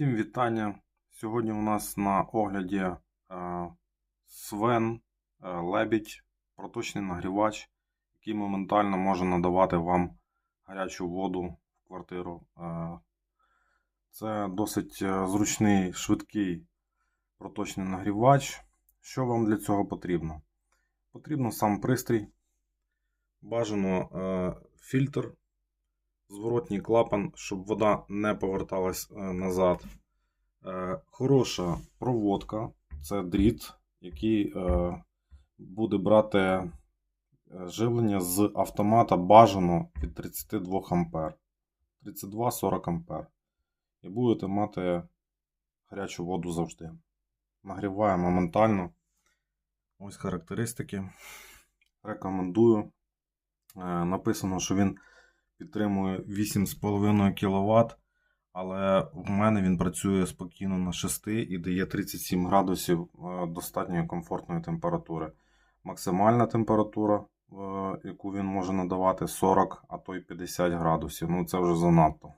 Всім вітання. Сьогодні у нас на огляді е, Свен е, Лебідь, проточний нагрівач, який моментально може надавати вам гарячу воду в квартиру. Е, Це досить зручний, швидкий проточний нагрівач. Що вам для цього потрібно? Потрібно сам пристрій, бажано фільтр, зворотній клапан, щоб вода не поверталась е, назад. Е, Хороша проводка це дріт, який е, буде брати живлення з автомата бажано від 32 А. 32-40 А. І будете мати гарячу воду завжди. Нагріває моментально. Ось характеристики. Рекомендую. Написано, що він підтримує 8,5 кВт, але в мене він працює спокійно на 6 і дає 37 градусів е, достатньої комфортної температури. Максимальна температура, е, яку він може надавати, 40, а то й 50 градусів. Ну це вже занадто.